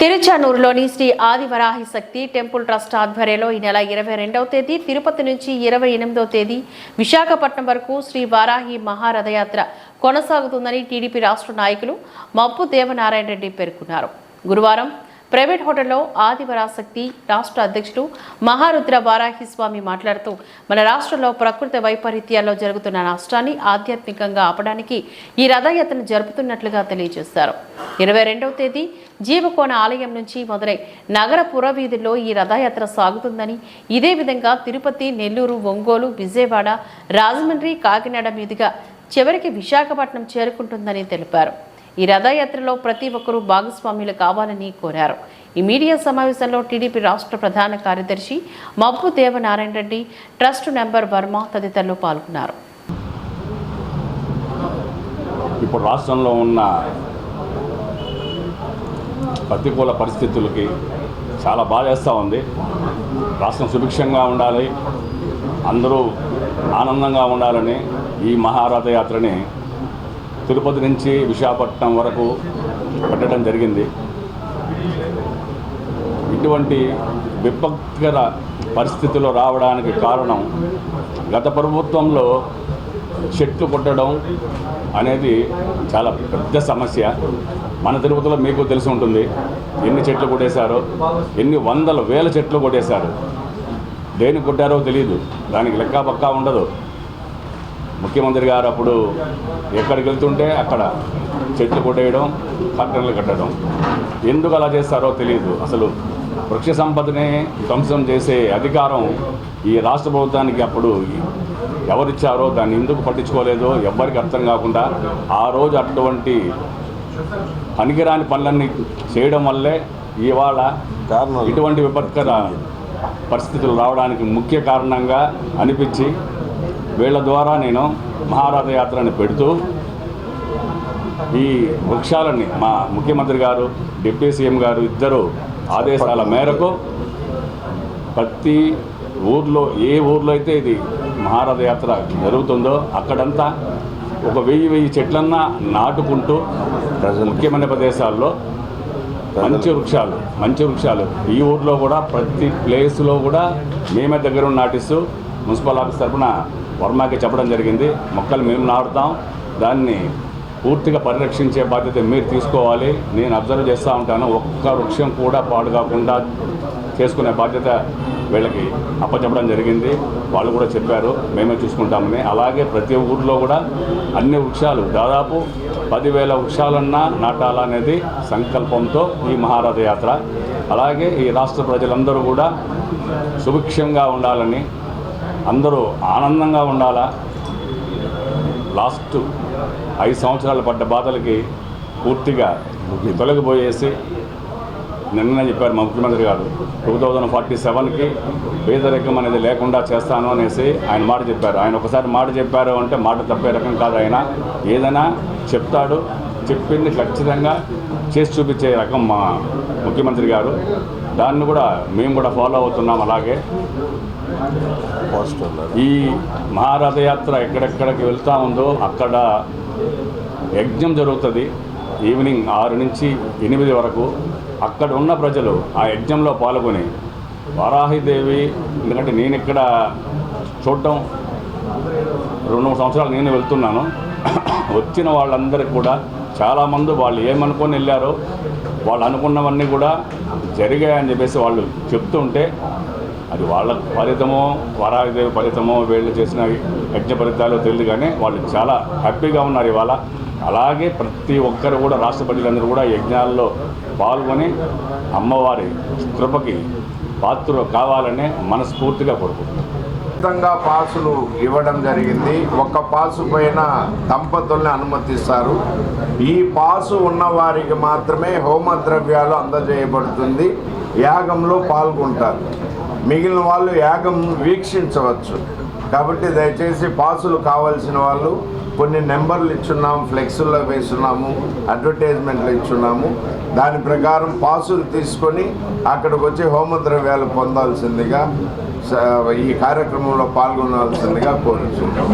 తిరుచానూరులోని Shri Adivarahi Shakti temple trust ఆధ్వర్యంలో ఈ నెల ఇరవై రెండవ తేదీ తిరుపతి నుంచి ఇరవై ఎనిమిదవ తేదీ విశాఖపట్నం వరకు శ్రీ వారాహి మహారథయాత్ర కొనసాగుతుందని టీడీపీ రాష్ట్ర నాయకులు మప్పు దేవనారాయణ రెడ్డి పేర్కొన్నారు. గురువారం ప్రైవేట్ హోటల్లో ఆదివరాశక్తి రాష్ట్ర అధ్యక్షుడు మహారుద్ర వారాహి స్వామి మాట్లాడుతూ మన రాష్ట్రంలో ప్రకృతి వైపరీత్యాల్లో జరుగుతున్న నష్టాన్ని ఆధ్యాత్మికంగా ఆపడానికి ఈ రథయాత్రను జరుపుతున్నట్లుగా తెలియజేశారు. ఇరవై రెండవ తేదీ జీవకోణ ఆలయం నుంచి మొదలై నగర పురవీధుల్లో ఈ రథయాత్ర సాగుతుందని ఇదే విధంగా తిరుపతి నెల్లూరు ఒంగోలు విజయవాడ రాజమండ్రి కాకినాడ మీదుగా చివరికి విశాఖపట్నం చేరుకుంటుందని తెలిపారు. ఈ రథయాత్రలో ప్రతి ఒక్కరూ భాగస్వామ్యులు కావాలని కోరారు. ఈ మీడియా సమావేశంలో టీడీపీ రాష్ట్ర ప్రధాన కార్యదర్శి మబ్బు దేవనారాయణ రెడ్డి ట్రస్ట్ నెంబర్ వర్మ తదితరులు పాల్గొన్నారు. ఇప్పుడు రాష్ట్రంలో ఉన్న ప్రతికూల పరిస్థితులకి చాలా బాధేస్తూ ఉంది. రాష్ట్రం సుభిక్షంగా ఉండాలి అందరూ ఆనందంగా ఉండాలని ఈ మహారథయాత్రని తిరుపతి నుంచి విశాఖపట్నం వరకు పెట్టడం జరిగింది. ఇటువంటి విపత్కర పరిస్థితులు రావడానికి కారణం గత ప్రభుత్వంలో చెట్లు కొట్టడం అనేది చాలా పెద్ద సమస్య. మన తిరుపతిలో మీకు తెలిసి ఉంటుంది ఎన్ని చెట్లు కొట్టేశారో ఎన్ని వందల వేల చెట్లు కొట్టేశారు. దేనికి కొట్టారో తెలియదు దానికి లెక్క పక్కా ఉండదు. ముఖ్యమంత్రి గారు అప్పుడు ఎక్కడికి వెళ్తుంటే అక్కడ చెట్లు కొట్టేయడం కట్టెలు కట్టడం. ఎందుకు అలా చేస్తారో తెలియదు అసలు వృక్ష సంపదని ధ్వంసం చేసే అధికారం ఈ రాష్ట్ర ప్రభుత్వానికి అప్పుడు ఎవరిచ్చారో దాన్ని ఎందుకు పట్టించుకోలేదో ఎవ్వరికి అర్థం కాకుండా ఆ రోజు అటువంటి పనికిరాని పనులన్నీ చేయడం వల్లే ఇవాళ ఇటువంటి విపత్కర పరిస్థితులు రావడానికి ముఖ్య కారణంగా అనిపించి వీళ్ళ ద్వారా నేను మహారథ యాత్రని పెడుతూ ఈ వృక్షాలని మా ముఖ్యమంత్రి గారు డిప్యూటీ సీఎం గారు ఇద్దరు ఆదేశాల మేరకు ప్రతి ఊర్లో ఏ ఊర్లో అయితే ఇది మహారథ యాత్ర జరుగుతుందో అక్కడంతా ఒక వెయ్యి వెయ్యి చెట్లన్నా నాటుకుంటూ ముఖ్యమైన ప్రదేశాల్లో మంచి వృక్షాలు మంచి వృక్షాలు. ఈ ఊర్లో కూడా ప్రతి ప్లేస్లో కూడా మేమే దగ్గర నాటిస్తూ మున్సిపల్ ఆఫీస్ తరఫున వర్మకి చెప్పడం జరిగింది. మొక్కలు మేము నాటుతాం. దాన్ని పూర్తిగా పరిరక్షించే బాధ్యత మీరు తీసుకోవాలి. నేను అబ్జర్వ్ చేస్తూ ఉంటాను. ఒక్క వృక్షం కూడా పాడు కాకుండా చేసుకునే బాధ్యత వీళ్ళకి అప్పచెప్పడం జరిగింది. వాళ్ళు కూడా చెప్పారు. మేమే చూసుకుంటామని. అలాగే ప్రతి ఊర్లో కూడా అన్ని వృక్షాలు దాదాపు పదివేల వృక్షాలన్నా నాటాలనేది సంకల్పంతో ఈ మహారథ యాత్ర. అలాగే ఈ రాష్ట్ర ప్రజలందరూ కూడా సుభిక్షంగా ఉండాలని అందరూ ఆనందంగా ఉండాలా? లాస్ట్ ఐదు సంవత్సరాలు పడ్డ బాధలకి పూర్తిగా తొలగిపోయేసి నిన్న చెప్పారు మా ముఖ్యమంత్రి గారు. టూ థౌజండ్ ఫార్టీ సెవెన్కి పేదరికం అనేది లేకుండా చేస్తాను అనేసి ఆయన మాట చెప్పారు. ఆయన ఒకసారి మాట చెప్పారు అంటే మాట తప్పే రకం కాదు ఆయన. ఏదైనా చెప్తాడు చెప్పింది ఖచ్చితంగా చేసి చూపించే రకం మా ముఖ్యమంత్రి గారు. దాన్ని కూడా మేము కూడా ఫాలో అవుతున్నాం అలాగే. ఈ మహారథయాత్ర ఎక్కడెక్కడికి వెళ్తా ఉందో అక్కడ యజ్ఞం జరుగుతుంది. ఈవినింగ్ ఆరు నుంచి ఎనిమిది వరకు అక్కడ ఉన్న ప్రజలు ఆ యజ్ఞంలో పాల్గొని వారాహిదేవి ఎందుకంటే నేను ఇక్కడ చూడటం రెండు మూడు సంవత్సరాలు నేను వెళ్తున్నాను. వచ్చిన వాళ్ళందరికీ కూడా చాలామంది వాళ్ళు ఏమనుకొని వెళ్ళారో వాళ్ళు అనుకున్నవన్నీ కూడా జరిగాయని చెప్పేసి వాళ్ళు చెప్తుంటే అది వాళ్ళ ఫలితమో వారాదేవి ఫలితమో వీళ్ళు చేసిన యజ్ఞ ఫలితాలు తెలియదు కానీ వాళ్ళు చాలా హ్యాపీగా ఉన్నారు ఇవాళ. అలాగే ప్రతి ఒక్కరు కూడా రాష్ట్ర ప్రజలందరూ కూడా యజ్ఞాల్లో పాల్గొని అమ్మవారి కృపకి పాత్ర కావాలనే మనస్ఫూర్తిగా కోరుకుంటున్నారు ఉచితంగా పాసులు ఇవ్వడం జరిగింది. ఒక పాసు పైన దంపతుల్ని అనుమతిస్తారు. ఈ పాసు ఉన్న వారికి మాత్రమే హోమ ద్రవ్యాలు అందజేయబడుతుంది. యాగంలో పాల్గొంటారు. మిగిలిన వాళ్ళు యాగం వీక్షించవచ్చు. కాబట్టి దయచేసి పాసులు కావాల్సిన వాళ్ళు కొన్ని నెంబర్లు ఇచ్చున్నాము ఫ్లెక్సుల్లో వేస్తున్నాము అడ్వర్టైజ్మెంట్లు ఇచ్చున్నాము. దాని ప్రకారం పాసులు తీసుకొని అక్కడికి వచ్చి హోమ ద్రవ్యాలు పొందాల్సిందిగా ఈ కార్యక్రమంలో పాల్గొనాల్సిందిగా కోరుతున్నాం